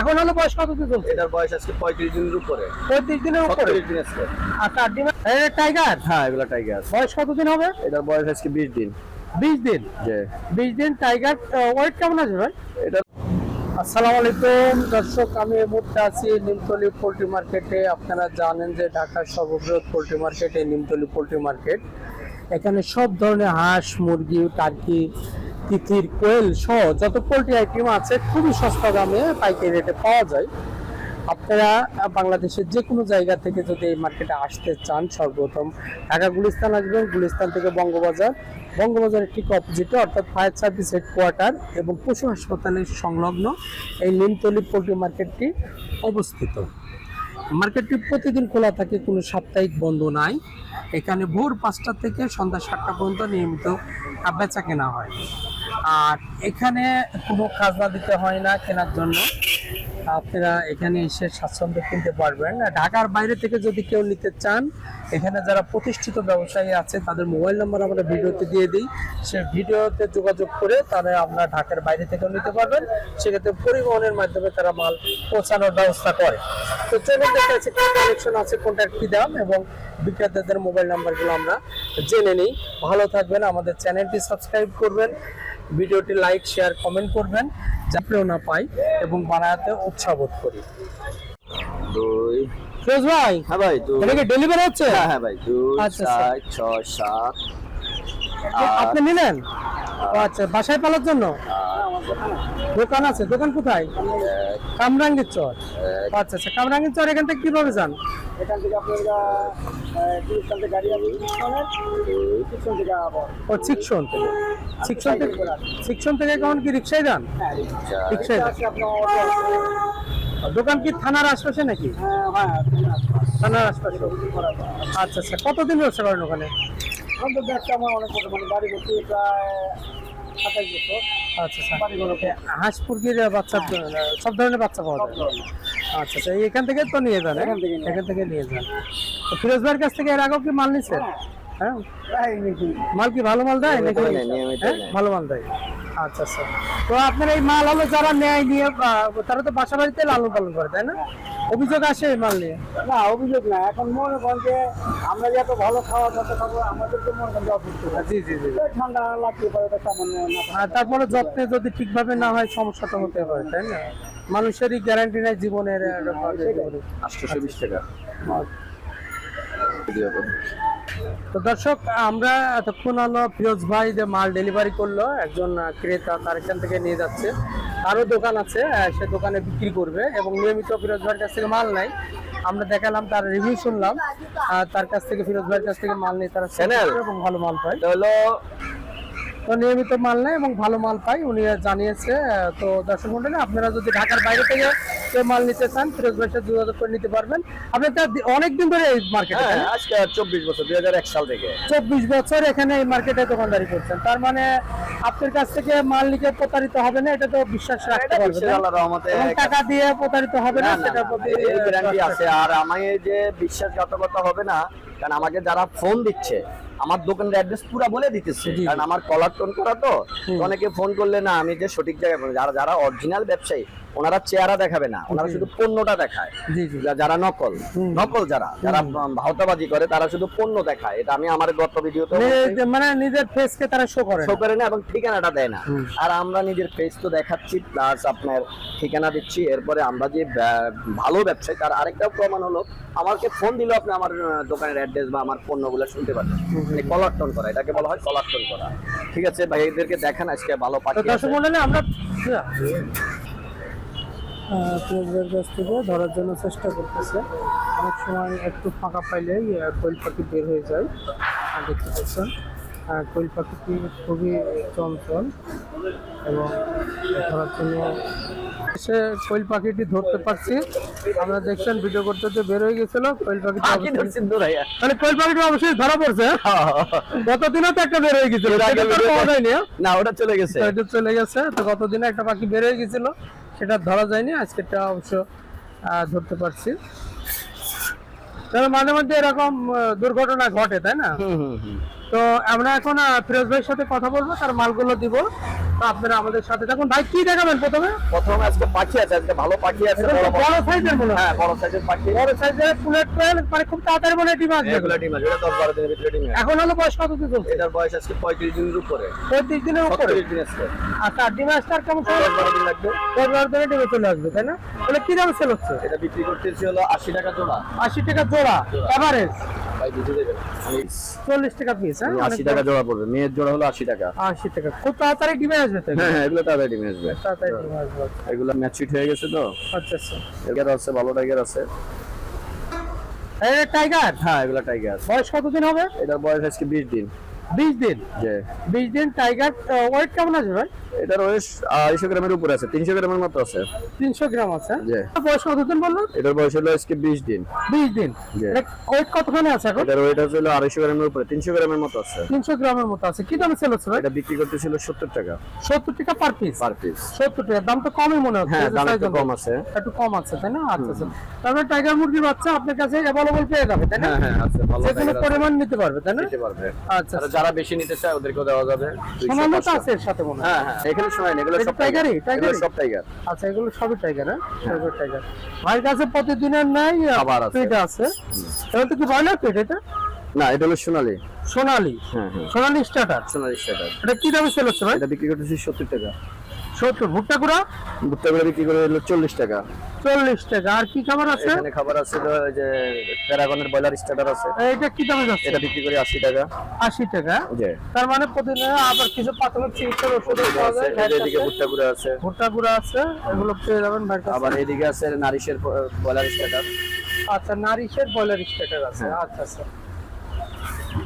এখন হলো বয়স কত দিন চলছে? এটার বয়স আজকে পঁয়ত্রিশ দিনের উপরে। পঁয়ত্রিশ দিনের উপরে? সত্তরিশ দিন আজকে। আচ্ছা ডিমা এটা টাইগার? হ্যাঁ এগুলো টাইগার। বয়স কত দিন হবে? এটার বয়স আজকে বিশ দিন। বিশ দিন? যে বিশ দিন টাইগার। ওয়েট কেমন আছে ভাই? এটা আসসালামু আলাইকুম। দর্শক আমি এই মুহূর্তে আছি নিমতলি পোল্ট্রি মার্কেটে। আপনারা জানেন যে ঢাকার সর্ববৃহৎ পোল্ট্রি মার্কেট এই নিমতলি পোল্ট্রি মার্কেট। এখানে সব ধরনের হাঁস মুরগি টার্কি তিতির কোয়েল সহ যত পোলট্রি আইটেম আছে, খুবই সস্তা দামে পাইকারি রেটে পাওয়া যায়। আপনারা বাংলাদেশের যে কোনো জায়গা থেকে যদি এই মার্কেটে আসতে চান, সর্বপ্রথম ঢাকা গুলিস্তান আসবেন। গুলিস্তান থেকে বঙ্গবাজার। বঙ্গবাজারের ঠিক অপোজিটে অর্থাৎ ফায়ার সার্ভিস হেডকোয়ার্টার এবং পশু হাসপাতালের সংলগ্ন এই নিমতলি পোলট্রি মার্কেটটি অবস্থিত। মার্কেটটি প্রতিদিন খোলা থাকে, কোনো সাপ্তাহিক বন্ধ নাই। এখানে ভোর পাঁচটা থেকে সন্ধ্যা সাতটা পর্যন্ত নিয়মিত বেচা কেনা হয়। আর এখানে কোনো খাজনা দিতে হয় না কেনার জন্য। আপনারা এখানে এসে স্বাচ্ছন্দ্য কিনতে পারবেন। ঢাকার বাইরে থেকে যদি কেউ নিতে চান, এখানে যারা প্রতিষ্ঠিত ব্যবসায়ী আছে, তাদের মোবাইল নাম্বার আমরা ভিডিওতে দিয়ে দিই। সে ভিডিওতে যোগাযোগ করে তারা আপনারা ঢাকার বাইরে থেকেও নিতে পারবেন। সেক্ষেত্রে পরিবহনের মাধ্যমে তারা মাল পৌঁছানোর ব্যবস্থা করে। তো চলুন দেখে আছে কি কালেকশন আছে কোনটার কী দাম এবং বিক্রেতাদের মোবাইল নাম্বারগুলো আমরা জেনে নিই। ভালো থাকবেন, আমাদের চ্যানেলটি সাবস্ক্রাইব করবেন। ভিডিওটি লাইক শেয়ার কমেন্ট করবেন যাতেও না পাই এবং বানাতে উৎসাহ বোধ করি। দুই। ফিরোজ ভাই হ্যাঁ ভাই দুই। এটা কি ডেলিভারি হচ্ছে? হ্যাঁ হ্যাঁ ভাই দুই আচ্ছা, চার ছয় সাত আপনি নিলেন? ও আচ্ছা বাসায় পালার জন্য? দোকান আছে দোকান কোথায়? কামরাঙ্গীর চর। আচ্ছা আচ্ছা কামরাঙ্গীর চর এখান থেকে কীভাবে যান? এখান থেকে আপনার থেকে গাড়ি থেকে আবার। ও শিক্ষণ থেকে। শিক্ষণ থেকে শিক্ষণ থেকে কেমন কি যান? অটো দোকান কি থানার আশপাশে নাকি? হ্যাঁ হ্যাঁ থানার আশপাশে। আচ্ছা আচ্ছা কতদিন ব্যবসা করেন ওখানে? আমার অনেক মানে বাড়ি করছি প্রায় সাতাশ বছর। আচ্ছা আচ্ছা। হাঁস মুরগির বাচ্চা সব ধরনের বাচ্চা পাওয়া যায়। আচ্ছা আচ্ছা এখান থেকে তো নিয়ে যান হ্যাঁ? এখান থেকে নিয়ে এখান থেকে নিয়ে যান। ফিরোজ ভাইয়ের কাছ থেকে এর আগেও কি মাল নিচ্ছেন হ্যাঁ। মাল কি ভালো মাল দেয় নাকি? হ্যাঁ? ভালো মাল দেয়। আচ্ছা আচ্ছা। তো আপনার এই মাল হলো যারা নেয় নিয়ে তারা তো বাসা বাড়িতে লালন পালন করে তাই না? অভিযোগ আসে মানলে মাল নিয়ে? না অভিযোগ না। এখন মনে করেন যে আমরা যে এত ভালো খাওয়া দাওয়া খাব আমাদের তো মনে করেন যে জি জি জি ঠান্ডা লাগতে পারে এটা সামান্য আর তারপরে যত্নে যদি ঠিকভাবে না হয় সমস্যা তো হতে পারে তাই না? মানুষেরই গ্যারান্টি নাই জীবনের আটশো আটশোশো বিশ টাকা। তো দর্শক আমরা এতক্ষণ হলো ফিরোজ ভাই যে মাল ডেলিভারি করল একজন ক্রেতা তার এখান থেকে নিয়ে যাচ্ছে। আরও দোকান আছে সে দোকানে বিক্রি করবে এবং নিয়মিত ফিরোজ ভাইয়ের কাছ থেকে মাল নাই আমরা দেখালাম তার রিভিউ শুনলাম তার কাছ থেকে ফিরোজ ভাইয়ের কাছ থেকে মাল নিয়ে তারা চ্যানেল এবং ভালো মাল পায়। হলো তো নিয়মিত মাল নেয় এবং ভালো মাল পাই উনি জানিয়েছে তো দর্শক মন্ডলী আপনারা যদি ঢাকার বাইরে থেকে কেউ মাল নিতে চান ফিরোজ ভাইয়ের সাথে যোগাযোগ করে নিতে পারবেন। আপনি তো অনেকদিন ধরে এই মার্কেটে হ্যাঁ আজকে চব্বিশ বছর দুই হাজার এক সাল থেকে। চব্বিশ বছর এখানে এই মার্কেটে দোকানদারি করছেন। তার মানে আপনার কাছ থেকে মাল নিকে প্রতারিত হবে না এটা তো বিশ্বাস রাখতে পারবেন বিশ্বের এবং টাকা দিয়ে প্রতারিত হবে না সেটার প্রতি গ্যারান্টি আছে। আর আমি যে বিশ্বাসঘাতকতা হবে না কারণ আমাকে যারা ফোন দিচ্ছে আমার দোকানের অ্যাড্রেস পুরো বলে দিতেছে। কারণ আমার কলার টোন করা তো। অনেকে ফোন করলে না আমি যে সঠিক জায়গায় যারা যারা অরিজিনাল ব্যবসায়ী ওনারা চেহারা দেখাবে না ওনারা শুধু পণ্যটা দেখায়। যারা নকল নকল যারা যারা ভাওতাবাজি করে তারা শুধু পণ্য দেখায়। এটা আমি আমার গত ভিডিওতে মানে নিজের ফেসকে তারা শো করে শো করে না এবং ঠিকানাটা দেয় না। আর আমরা নিজের ফেস তো দেখাচ্ছি প্লাস আপনার ঠিকানা দিচ্ছি। এরপরে আমরা যে ভালো ব্যবসায়ী তার আরেকটা প্রমাণ হলো আমাকে ফোন দিলে আপনি আমার দোকানের অ্যাড্রেস বা আমার পণ্যগুলো শুনতে পারবেন মানে কলার টোন করা এটাকে বলা হয় কলার টোন করা। ঠিক আছে ভাই এদেরকে দেখান আজকে ভালো। মন্ডলী আমরা ফিরোজের কাছ থেকে ধরার জন্য চেষ্টা করতেছে। অনেক সময় একটু ফাঁকা পাইলেই কোয়েল পাখি বের হয়ে যায়। দেখতে পাচ্ছেন। কোয়েল পাখিটি খুবই চঞ্চল এবং ধরার জন্য সে কোয়েল পাখিটি ধরতে পারছি। আমরা দেখছেন ভিডিও করতে করতে বের হয়ে গেছিল। কোয়েল পাখিটি। তাহলে কোয়েল পাখিটি অবশ্যই ধরা পড়ছে। গতদিনও তো একটা বের হয়ে গেছিল? না ওটা চলে গেছে। এটা চলে গেছে। তো গতদিনে একটা পাখি বের হয়ে গেছিল। সেটা ধরা যায়নি আজকেটা অবশ্য ধরতে পারছি। তাহলে মাঝে মধ্যে এরকম দুর্ঘটনা ঘটে, তাই না? তো আমরা এখন ফিরোজ ভাইয়ের সাথে কথা বলব তার মালগুলো দিব। তো আপনারা আমাদের সাথে থাকুন। ভাই কি দেখাবেন প্রথমে? প্রথমে আজকে পাখি আছে আজকে ভালো পাখি আছে বড় সাইজের মনে হয়। বড় সাইজের পাখি। বড় সাইজের ফুলের টোয়েল মানে খুব তাড়াতাড়ি মনে ডিম আসবে। এগুলো ডিম এটা দশ বারো দিনের ভিতরে ডিম। এখন হলো বয়স কত দিন চলছে? এটার বয়স আজকে পঁয়ত্রিশ দিনের উপরে। পঁয়ত্রিশ দিনের উপরে? সত্তরিশ দিন আছে আচ্ছা ডিম আসতে আর কেমন সময় লাগবে? পনেরো দিনে ডিমে চলে আসবে তাই না? তাহলে কি দামে সেল হচ্ছে? এটা বিক্রি করতেছি হলো আশি টাকা জোড়া। আশি টাকা জোড়া এভারেজ চল্লিশ টাকা পিস হ্যাঁ? আশি টাকা জোড়া পড়বে মেয়ের জোড়া হলো আশি টাকা। আশি টাকা। খুব তাড়াতাড়ি ডিমে আসবে হ্যাঁ হ্যাঁ এগুলো তাড়াতাড়ি ডিম আসবে। তাড়াতাড়ি ডিমে আসবে এগুলো ম্যাচুইট হয়ে গেছে তো? আচ্ছা আচ্ছা। টাইগার আছে ভালো টাইগার আছে। টাইগার হ্যাঁ এগুলো টাইগার বয়স কতদিন হবে? এটার বয়স আজকে বিশ দিন। বিশ দিন? বিশ দিন টাইগার ওয়েট কেমন আছে ভাই? এটার বয়স আড়াইশো গ্রামের উপরে আছে তিনশো গ্রামের মতো আছে। তিনশো গ্রাম আছে। বয়স কতদিন বলল? এটার বয়স হলো আজকে বিশ দিন। বিশ দিন। ওয়েট কতখানে আছে এখন? এটার ওয়েট আছে হলো আড়াইশো গ্রামের উপরে তিনশো গ্রামের মতো আছে। তিনশো গ্রামের মতো আছে। কি দামে সেল হচ্ছে এটা বিক্রি করতেছিল সত্তর টাকা। সত্তর টাকা পার পিস পার পিস সত্তর টাকা। দাম তো কমই মনে হচ্ছে। হ্যাঁ দাম একটু কম আছে। একটু কম আছে তাই না? আচ্ছা আচ্ছা। তারপরে টাইগার মুরগির বাচ্চা আপনার কাছে অ্যাভেলেবল পেয়ে যাবে তাই না? হ্যাঁ হ্যাঁ আছে ভালো যে কোনো টাইগার আছে। পরিমাণ নিতে পারবে তাই না? দিতে পারবে। আচ্ছা যারা বেশি নিতে চায় ওদেরকেও দেওয়া যাবে। 200, সোনালি তো 500 আছে এর সাথে মনে হ্যাঁ হ্যাঁ এখানে শোনেন এগুলো সব টাইগারই? টাইগার সব টাইগার আচ্ছা এগুলো সবই টাইগার হ্যাঁ? সবই টাইগার ভাইয়ের কাছে প্রতিদিনের নাই আবার আছে। এটা আছে। এটা তো কি ব্রয়লার পেট এটা? না এটা হলো সোনালি। সোনালি। হ্যাঁ হ্যাঁ। সোনালি স্টার্টার সোনালি স্টার্টার এটা কি দামে সেল হচ্ছে ভাই? এটা বিক্রি করতেছি সত্তর টাকা। সত্তর ভুট্টা গুঁড়া ভুট্টা করে বিক্রি করে হলো চল্লিশ টাকা। চল্লিশ টাকা। আর কি খাবার আছে? এখানে খাবার আছে যে প্যারাগনের ব্রয়লার স্টার্টার আছে। এটা কি দামে যাচ্ছে? এটা বিক্রি করে আশি টাকা। আশি টাকা? তার মানে প্রতিদিন আবার কিছু প্রাথমিক চিকিৎসার ওষুধ পাওয়া যায়। এদিকে ভুট্টা গুঁড়ো আছে। ভুট্টা গুঁড়া আছে এগুলো পেয়ে যাবেন আবার এদিকে আছে নারিশের ব্রয়লার স্টার্টার। আচ্ছা নারিশের বয়লার স্টেটার আছে। আচ্ছা আচ্ছা।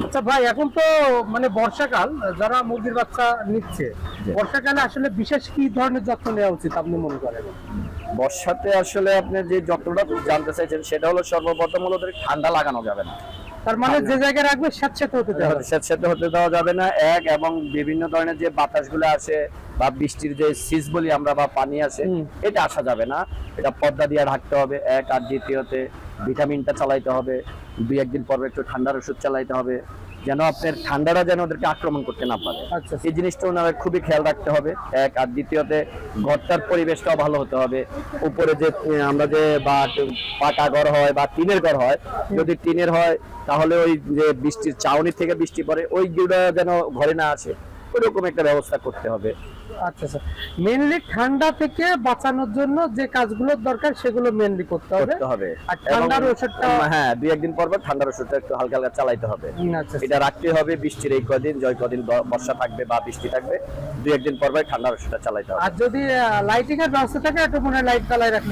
আচ্ছা ভাই এখন তো মানে বর্ষাকাল যারা মুরগির বাচ্চা নিচ্ছে বর্ষাকালে আসলে বিশেষ কি ধরনের যত্ন নেওয়া উচিত আপনি মনে করেন? বর্ষাতে আসলে আপনি যে যত্নটা জানতে চাইছেন সেটা হলো সর্বপ্রথম হলো ঠান্ডা লাগানো যাবে না। তার মানে যে জায়গায় রাখবে স্যাঁতস্যাঁতে হতে দেওয়া স্যাঁতস্যাঁতে হতে দেওয়া যাবে না। এক এবং বিভিন্ন ধরনের যে বাতাসগুলো আসে বা বৃষ্টির যে সিজ বলি আমরা বা পানি আসে এটা আসা যাবে না। এটা পর্দা দিয়ে ঢাকতে হবে। এক আর দ্বিতীয়তে ভিটামিনটা চালাইতে হবে। দুই একদিন পর একটু ঠান্ডার ওষুধ চালাইতে হবে। যেন আপনার ঠান্ডাটা যেন ওদেরকে আক্রমণ করতে না পারে। আচ্ছা এই জিনিসটা ওনারা খুবই খেয়াল রাখতে হবে। এক আর দ্বিতীয়তে ঘরটার পরিবেশটাও ভালো হতে হবে। উপরে যে আমরা যে বা পাকা ঘর হয় বা টিনের ঘর হয় যদি টিনের হয় তাহলে ওই যে বৃষ্টির চাউনি থেকে বৃষ্টি পড়ে ওই গুলো যেন ঘরে না আসে ওইরকম একটা ব্যবস্থা করতে হবে। আচ্ছা আচ্ছা। মেনলি ঠান্ডা থেকে বাঁচানোর জন্য যে কাজগুলোর দরকার সেগুলো মেনলি করতে হবে। করতে হবে। আর ঠান্ডার ওষুধটা- হ্যাঁ দুই একদিন পর পর ঠান্ডার ওষুধটা একটু হালকা হালকা চালাইতে হবে। আচ্ছা এটা রাখতে হবে বৃষ্টির এই কদিন জয় কদিন বর্ষা থাকবে বা বৃষ্টি থাকবে দুই একদিন পর পর ঠান্ডার ওষুধটা চালাইতে হবে। আর যদি লাইটিং এর ব্যবস্থা থাকে একটু মনে লাইট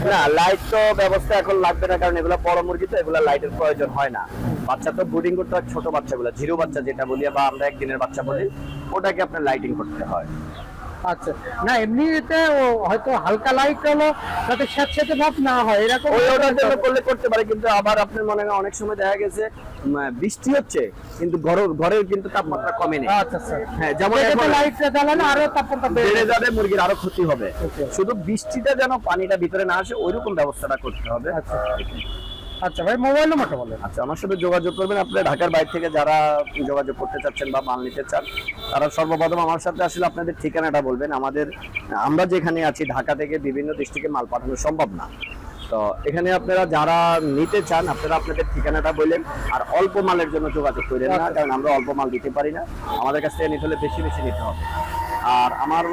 না লাইট তো ব্যবস্থা এখন লাগবে না কারণ এগুলো বড় মুরগি তো এগুলো লাইটের প্রয়োজন হয় না। বাচ্চা তো ব্রুডিং করতে হয় ছোট বাচ্চাগুলো জিরো বাচ্চা যেটা বলি বা আমরা একদিনের বাচ্চা বলি ওটাকে আপনার লাইটিং করতে হয়। আচ্ছা। না এমনিতে ও হয়তো হালকা লাইট হলো যাতে স্যাঁতস্যাঁতে ভাব না হয় এরকম ওই ওটার জন্য করলে করতে পারে কিন্তু আবার আপনার মনে হয় অনেক সময় দেখা গেছে বৃষ্টি হচ্ছে কিন্তু ঘর ঘরের কিন্তু তাপমাত্রা কমে নেই। আচ্ছা আচ্ছা। হ্যাঁ যেমন লাইটটা জ্বালালে আরও তাপমাত্রা বেড়ে। যাবে। মুরগির আরও ক্ষতি হবে। শুধু বৃষ্টিটা যেন পানিটা ভিতরে না আসে ওইরকম ব্যবস্থাটা করতে হবে। আচ্ছা। আচ্ছা ভাই মোবাইল নাম্বারটা বলেন। আচ্ছা আমার সাথে যোগাযোগ করবেন। আপনারা ঢাকার বাইরে থেকে যারা যোগাযোগ করতে চাচ্ছেন বা মাল নিতে চান তারা সর্বপ্রথম আমার সাথে আসলে আপনাদের ঠিকানাটা বলবেন। আমাদের আমরা যেখানে আছি ঢাকা থেকে বিভিন্ন ডিস্ট্রিক্টে মাল পাঠানো সম্ভব না। তো এখানে আপনারা যারা নিতে চান আপনারা আপনাদের ঠিকানাটা বললেন আর অল্প মালের জন্য যোগাযোগ করেন না কারণ আমরা অল্প মাল দিতে পারি না। আমাদের কাছ থেকে নিতে হলে বেশি বেশি নিতে হবে। আর আমার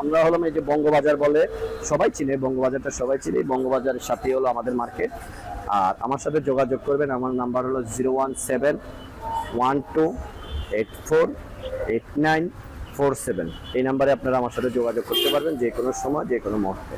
আমরা হলাম এই যে বঙ্গবাজার বলে সবাই চিনে, বঙ্গবাজারটা সবাই চিনে বঙ্গবাজারের সাথে হলো আমাদের মার্কেট। আর আমার সাথে যোগাযোগ করবেন, আমার নাম্বার হলো zero one seven one two eight four eight nine four seven. এই নাম্বারে আপনারা আমার সাথে যোগাযোগ করতে পারবেন, যে কোনো সময়, যে কোনো মুহূর্তে।